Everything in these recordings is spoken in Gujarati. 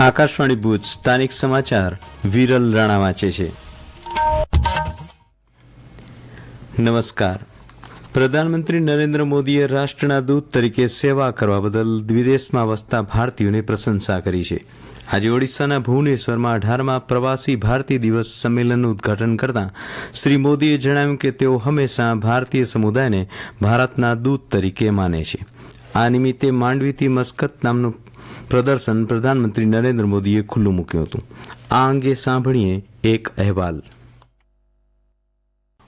આકાશવાણી ભુજ, સ્થાનિક સમાચાર, વિરલ રાણા વાંચે છે. નમસ્કાર. પ્રધાનમંત્રી નરેન્દ્ર મોદીએ રાષ્ટ્રના દૂત તરીકે સેવા કરવા બદલ વિદેશમાં વસતા ભારતીયોની પ્રશંસા કરી છે. આજે ઓડિશાના ભુવનેશ્વરમાં અઢારમાં પ્રવાસી ભારતીય દિવસ સંમેલનનું ઉદ્ઘાટન કરતા શ્રી મોદીએ જણાવ્યું કે તેઓ હંમેશા ભારતીય સમુદાયને ભારતના દૂત તરીકે માને છે. આ નિમિત્તે માંડવીથી મસ્કત નામનું પ્રદર્શન પ્રધાનમંત્રી નરેન્દ્ર મોદીએ ખુલ્લું મૂક્યું હતું. આ અંગે સાંભળીએ એક અહેવાલ.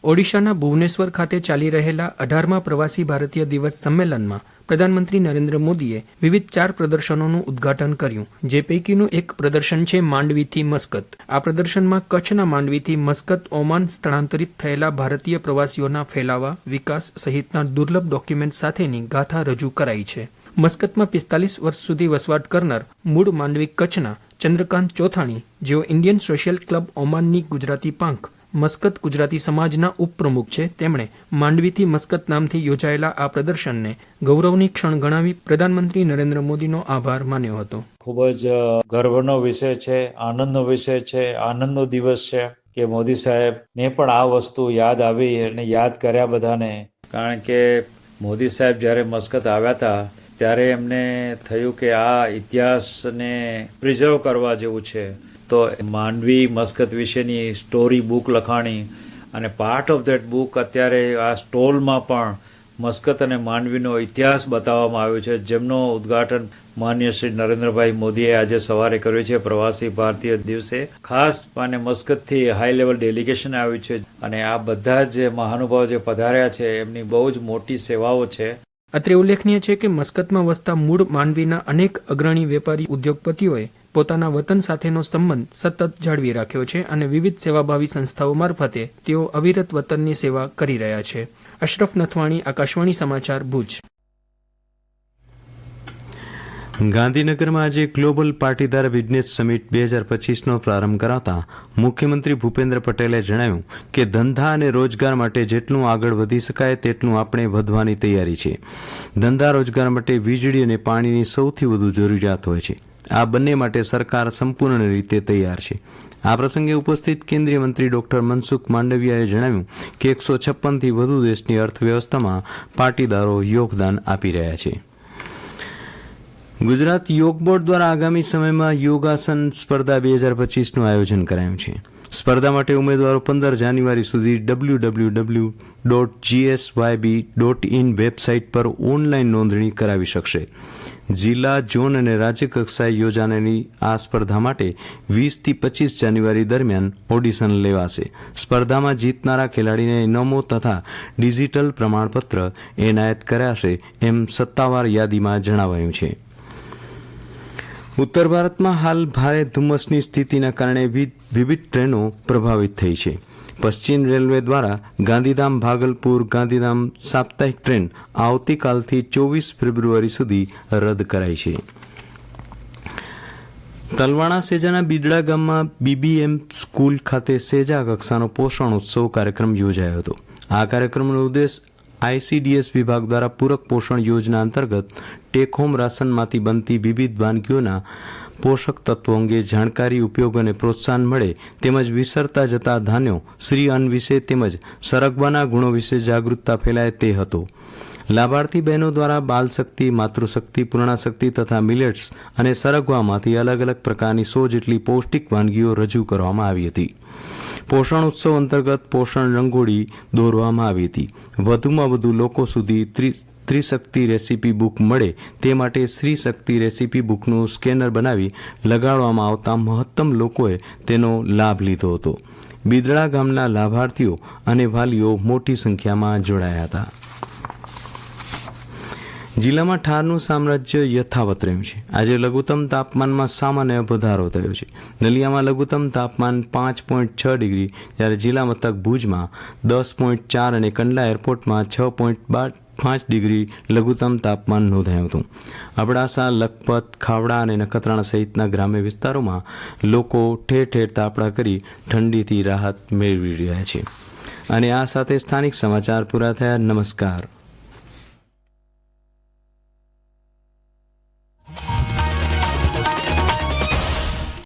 ઓડિશાના ભુવનેશ્વર ખાતે ચાલી રહેલા અઢારમા પ્રવાસી ભારતીય દિવસ સંમેલનમાં પ્રધાનમંત્રી નરેન્દ્ર મોદીએ વિવિધ ચાર પ્રદર્શનોનું ઉદ્ઘાટન કર્યું, જે પૈકીનું એક પ્રદર્શન છે માંડવીથી મસ્કત. આ પ્રદર્શનમાં કચ્છના માંડવીથી મસ્કત ઓમાન સ્થળાંતરિત થયેલા ભારતીય પ્રવાસીઓના ફેલાવા, વિકાસ સહિતના દુર્લભ ડોક્યુમેન્ટ સાથેની ગાથા રજૂ કરાઈ છે. મસ્કતમાં પિસ્તાલીસ વર્ષ સુધી વસવાટ કરનાર મૂળ માંડવી કચ્છના ચંદ્રકાંત ચોથાણી, જેઓ ઇન્ડિયન સોશિયલ ક્લબ ઓમાનની ગુજરાતી પાંખ, મસ્કત ગુજરાતી સમાજના ઉપપ્રમુખ છે. તેમણે માંડવીથી મસ્કત નામથી યોજાયેલા આ પ્રદર્શનને ગૌરવની ક્ષણ ગણાવી પ્રધાનમંત્રી નરેન્દ્ર મોદીનો આભાર માન્યો હતો. ખૂબ જ ગર્વનો વિષય છે, આનંદનો વિષય છે, આનંદનો દિવસ છે કે મોદી સાહેબ ને પણ આ વસ્તુ યાદ આવી અને યાદ કર્યા બધાને. કારણ કે મોદી સાહેબ જ્યારે મસ્કત આવ્યા હતા ત્યારે એમને થયું કે આ ઇતિહાસને પ્રિઝર્વ કરવા જેવું છે. તો માંડવી મસ્કત વિશેની સ્ટોરી બુક લખાણી અને પાર્ટ ઓફ ધેટ બુક અત્યારે આ સ્ટોલમાં પણ મસ્કત અને માંડવીનો ઇતિહાસ બતાવવામાં આવ્યો છે. જેમનો ઉદ્ઘાટન માન્ય શ્રી નરેન્દ્રભાઈ મોદીએ આજે સવારે કર્યું છે પ્રવાસી ભારતીય દિવસે. ખાસ અને મસ્કતથી હાઈ લેવલ ડેલિગેશન આવ્યું છે અને આ બધા જ મહાનુભાવો જે પધાર્યા છે, એમની બહુ જ મોટી સેવાઓ છે. અત્રે ઉલ્લેખનીય છે કે મસ્કતમાં વસતા મૂળ માનવીના અનેક અગ્રણી વેપારી ઉદ્યોગપતિઓએ પોતાના વતન સાથેનો સંબંધ સતત જાળવી રાખ્યો છે અને વિવિધ સેવાભાવી સંસ્થાઓ મારફતે તેઓ અવિરત વતનની સેવા કરી રહ્યા છે. અશરફ નથવાણી, આકાશવાણી સમાચાર ભુજ. ગાંધીનગરમાં આજે ગ્લોબલ પાટીદાર બિઝનેસ સમિટ બે હજાર પચીસનો પ્રારંભ કરાવતા મુખ્યમંત્રી ભૂપેન્દ્ર પટેલે જણાવ્યું કે ધંધા અને રોજગાર માટે જેટલું આગળ વધી શકાય તેટલું આપણે વધવાની તૈયારી છે. ધંધા રોજગાર માટે વીજળી અને પાણીની સૌથી વધુ જરૂરિયાત હોય છે. આ બંને માટે સરકાર સંપૂર્ણ રીતે તૈયાર છે. આ પ્રસંગે ઉપસ્થિત કેન્દ્રીય મંત્રી ડોક્ટર મનસુખ માંડવિયાએ જણાવ્યું કે એકસો છપ્પનથી વધુ દેશની અર્થવ્યવસ્થામાં પાટીદારો યોગદાન આપી રહ્યા છે. ગુજરાત યોગ બોર્ડ દ્વારા આગામી સમયમાં યોગાસન સ્પર્ધા બે હજાર પચીસનું આયોજન કરાયું છે. સ્પર્ધા માટે ઉમેદવારો પંદર જાન્યુઆરી સુધી W W W dot GSYB dot in website પર ઓનલાઈન નોંધણી કરાવી શકશે. જિલ્લા, ઝોન અને રાજ્ય કક્ષાએ યોજાનારી આ સ્પર્ધા માટે વીસથી પચીસ જાન્યુઆરી દરમિયાન ઓડિશન લેવાશે. સ્પર્ધામાં જીતનારા ખેલાડીને ઇનામો તથા ડિજિટલ પ્રમાણપત્ર એનાયત કરાશે એમ સત્તાવાર યાદીમાં જણાવાયું છે. ઉત્તર ભારતમાં હાલ ભારે ધુમ્મસની સ્થિતિના કારણે વિવિધ ટ્રેનો પ્રભાવિત થઈ છે. પશ્ચિમ રેલવે દ્વારા ગાંધીધામ ભાગલપુર ગાંધીધામ સાપ્તાહિક ટ્રેન આવતીકાલથી ચોવીસ ફેબ્રુઆરી સુધી રદ કરાઈ છે. તલવાણા સેજાના બીડડા ગામમાં બીબીએમ સ્કૂલ ખાતે સેજા કક્ષાનો પોષણ ઉત્સવ કાર્યક્રમ યોજાયો હતો. આ કાર્યક્રમનો ઉદ્દેશ આઈસીડીએસ વિભાગ દ્વારા પૂરક પોષણ યોજના અંતર્ગત ટેક હોમ રાશનમાંથી બનતી વિવિધ વાનગીઓના પોષક તત્વો અંગે જાણકારી, ઉપયોગ અને પ્રોત્સાહન મળે તેમજ વિસરતા જતા ધાન્યો, શ્રી અન્ન વિશે તેમજ સરગવાના ગુણો વિશે જાગૃતતા ફેલાય તે હતો. લાભાર્થી બહેનો દ્વારા બાલશક્તિ, માતૃશક્તિ, પૂર્ણાશક્તિ તથા મિલેટ્સ અને સરગવામાંથી અલગ અલગ પ્રકારની સો જેટલી પૌષ્ટિક વાનગીઓ રજૂ કરવામાં આવી હતી. પોષણ ઉત્સવ અંતર્ગત પોષણ રંગોળી દોરવામાં આવી હતી. વધુમાં વધુ લોકો સુધી ત્રિશક્તિ રેસીપી બુક મળે તે માટે શ્રી શક્તિ રેસીપી બુકનું સ્કેનર બનાવી લગાડવામાં આવતા મહત્તમ લોકોએ તેનો લાભ લીધો હતો. બિદડા ગામના લાભાર્થીઓ અને વાલીઓ મોટી સંખ્યામાં જોડાયા હતા. જિલ્લામાં ઠારનું સામ્રાજ્ય યથાવત રહ્યું છે. આજે લઘુત્તમ તાપમાનમાં સામાન્ય વધારો થયો છે. નલિયામાં લઘુત્તમ તાપમાન પાંચ પોઈન્ટ છ ડિગ્રી, જ્યારે જિલ્લા મથક ભુજમાં દસ પોઈન્ટ ચાર અને કંડલા એરપોર્ટમાં છ પોઈન્ટ બાર પાંચ ડિગ્રી લઘુત્તમ તાપમાન નોંધાયું હતું. અબડાસા, લખપત, ખાવડા અને નખત્રાણા સહિતના ગ્રામ્ય વિસ્તારોમાં લોકો ઠેર ઠેર તાપડા કરી ઠંડીથી રાહત મેળવી રહ્યા છે. અને આ સાથે સ્થાનિક સમાચાર પૂરા થયા. નમસ્કાર.